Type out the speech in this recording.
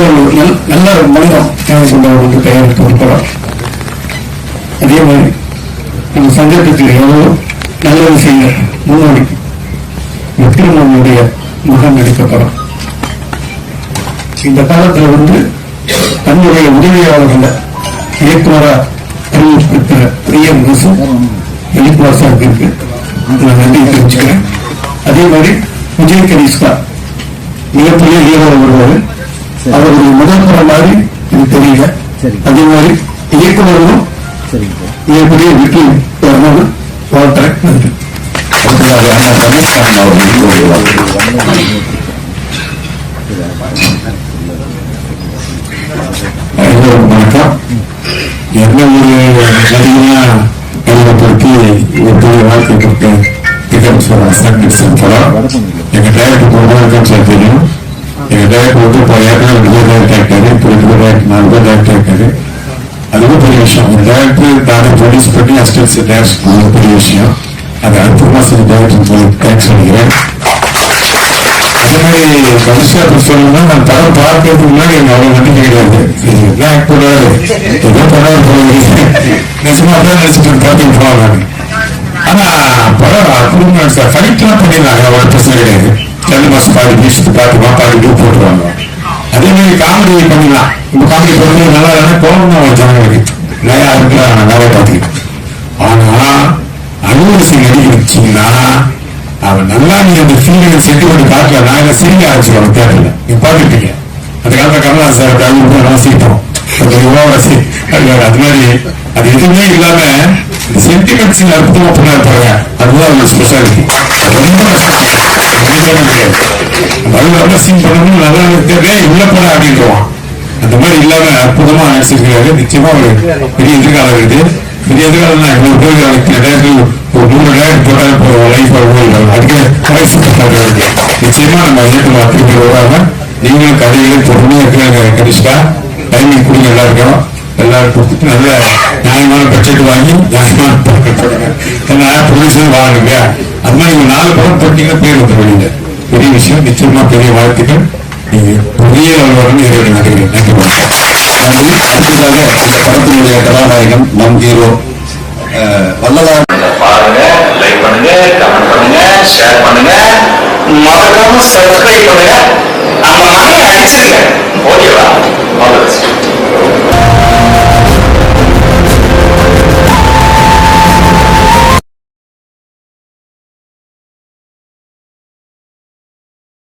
ஒரு நல்ல ஒரு மனிதம் தேவைப்பட்டவர் வந்து தயாரித்து ஒரு படம் அதே மாதிரி நம்ம சங்கத்துக்கு எவ்வளோ நல்லது செய்ய முன்னோடி எப்படி நம்மளுடைய முகம் எடுக்கப்படும்? இந்த காலத்தில் வந்து தன்னுடைய உதவியாளர்கள இயக்குனரா அறிவிக்கப்பட்ட பிரியம் முசு வெளிப்பாசாக்கு இருக்கு. நான் நன்றி தெரிவிச்சுக்கிறேன். அதே மாதிரி விஜய் கனிஷ்கா மிகப்பெரிய ஹீரோ வருவாரு அவருடைய முதல் படம் மாதிரி எனக்கு தெரியல. சரி. அதே மாதிரி இயக்குனரும் சரிங்க. சார் மிகப்பெரிய வெற்றி வரணும்னு வாழ்த்துறேன். நன்றி. அடுத்ததாக அண்ணா ரமேஷ்காரன் அவர்களுக்கு ஒரு வார்த்தை. எல்லோருக்கும் வணக்கம். என்ன ஒரு நடிகனா என்னை பற்றி ஒரு பெரிய வாழ்க்கை கொடுத்த திகம் சார் படம் எங்க டேரக்டர் போடுறதுக்கும் சார் தெரியும் எங்க டேரக்டர் வந்து இப்போ ஏற்கனவே விஜய் டேரக்டர் ஆகிட்டாரு இப்போ ரெண்டு டேரக்டர் நாலு பேர் டேரக்டர் ஆகிட்டாரு அதுவும் பெரிய விஷயம் ஒரு டேரக்டர் தானே ப்ரொடியூஸ் பண்ணி அசிஸ்டன்ஸ் டேரக்டர் அது பெரிய விஷயம் அது அடுத்த மாதம் டேரக்டர் சொல்லி தேங்க்ஸ் சொல்லிக்கிறேன் அதே மாதிரி மனுஷா சொல்லணும்னா நான் படம் பார்க்கறதுக்கு முன்னாடி எனக்கு அவ்வளோ நம்பிக்கை கிடையாது இது என்ன ஏதோ பண்ணாரு போகுது நிஜமா தான் நினச்சிட்டு பார்த்துட்டு போவாங்க ஆனால் படம் அற்புதமா சார் ஃபைட்லாம் பண்ணிடலாங்க அவ்வளவு பிரச்சனை கிடையாது. ரெண்டு மாசம் பாடி பீச்சுக்கு பார்த்து பாடி டூ போட்டுருவாங்க அதே மாதிரி காமெடி பண்ணிடலாம் இப்போ காமெடி பண்ணுறது நல்லா இல்லைன்னா கோபம் தான் ஜனங்களுக்கு நிறையா இருக்கலாம் நிறைய பார்த்துக்கிட்டு ஆனா அனுமதி நடிக்க வச்சீங்கன்னா அவன் நல்லா நீ அந்த ஃபீலிங் செட்டு பண்ணி பார்க்கல நான் என்ன சிரிக்க ஆரம்பிச்சிருவாங்க தேட்டர்ல நீ பார்த்துட்டீங்க அந்த காலத்துல கமலஹாசன் சார் கவிதை நல்லா சீட்டோம் யுவாவாசி அது மாதிரி அது எதுவுமே இல்லாம சென்டிமெண்ட்ஸ் அற்புதமா பண்ணா பாருங்க அதுதான் அவங்க ஸ்பெஷாலிட்டி ரொம்ப மனிதனே கிடையாது அது சீன் பண்ணணும் நல்லா உள்ள அந்த மாதிரி இல்லாம அற்புதமா நடிச்சிருக்காரு நிச்சயமா ஒரு பெரிய எதிர்காலம் இருக்குது. பெரிய எதிர்காலம் தான் பேர் ஒரு நூறு போட்டால் இப்போ லைஃப் ஓடிடும் அதுக்கு வயசு பத்தாது நிச்சயமா நம்ம இயக்கம் திருப்பி வராம நீங்களும் கதைகளும் பொறுமையா இருக்கிறாங்க டைமிங் கொடுங்க எல்லாருக்கும். எல்லாரும் கொடுத்துட்டு நல்ல நியாயமான பட்ஜெட் வாங்கி நியாயமான படம் போடுங்க ஏன்னா ப்ரொடியூசர் வாங்குங்க அது மாதிரி நாலு படம் போட்டீங்கன்னா பேர் வந்து பெரிய விஷயம் நிச்சயமா பெரிய வாழ்த்துக்கள். நீங்க புதிய வரணும் இறைவன் நன்றி அடுத்ததாக இந்த படத்தினுடைய கதாநாயகன் நம் ஹீரோ அஹ், பாருங்க லைக் பண்ணுங்க கமெண்ட் பண்ணுங்க ஷேர் பண்ணுங்க. மறக்காம சப்ஸ்கிரைப் பண்ணுங்க. நம்ம ஓகேவா?